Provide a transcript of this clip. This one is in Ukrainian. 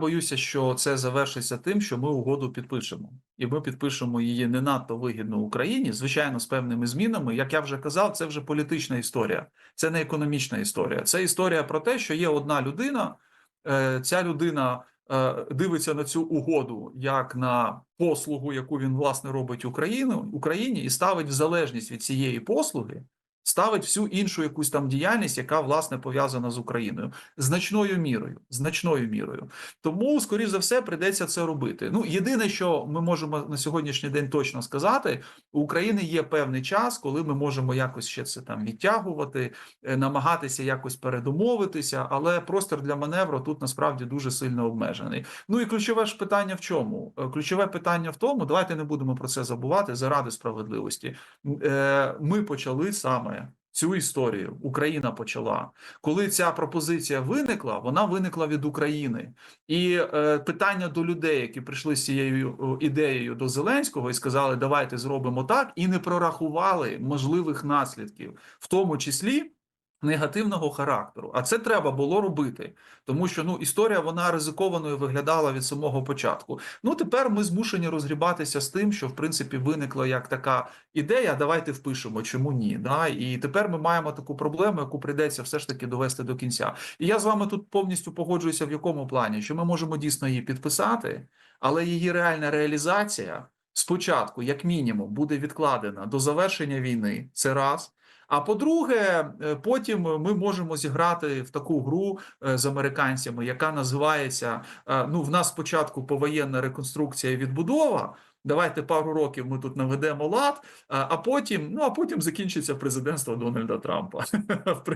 боюся, що це завершиться тим, що ми угоду підпишемо, і ми підпишемо її не надто вигідно Україні, звичайно, з певними змінами. Як я вже казав, це вже політична історія, це не економічна історія. Це історія про те, що є одна людина. е, Ця людина е, дивиться на цю угоду як на послугу, яку він власне робить Україну Україні, і ставить в залежність від цієї послуги. Ставить всю іншу якусь там діяльність, яка власне пов'язана з Україною, значною мірою, значною мірою. Тому, скоріш за все, прийдеться це робити. Ну, єдине, що ми можемо на сьогоднішній день точно сказати, у України є певний час, коли ми можемо якось ще це там відтягувати, е, намагатися якось передумовитися, але простір для маневру тут насправді дуже сильно обмежений. Ну і ключове ж питання в чому? Е, Ключове питання в тому, давайте не будемо про це забувати заради справедливості. Е, Ми почали саме. Цю історію Україна почала, коли ця пропозиція виникла, вона виникла від України, і е, питання до людей, які прийшли з цією ідеєю до Зеленського і сказали, давайте зробимо так, і не прорахували можливих наслідків, в тому числі негативного характеру. А це треба було робити, тому що ну історія вона ризикованою виглядала від самого початку. Ну тепер ми змушені розгрібатися з тим, що в принципі виникла як така ідея. Давайте впишемо, чому ні. Да? І тепер ми маємо таку проблему, яку прийдеться все ж таки довести до кінця. І я з вами тут повністю погоджуюся в якому плані, що ми можемо дійсно її підписати, але її реальна реалізація спочатку, як мінімум, буде відкладена до завершення війни. Це раз. А по-друге, е, потім ми можемо зіграти в таку гру е, з американцями, яка називається е, ну в нас спочатку повоєнна реконструкція і відбудова. Давайте пару років ми тут наведемо лад, а потім, ну а потім закінчиться президентство Дональда Трампа.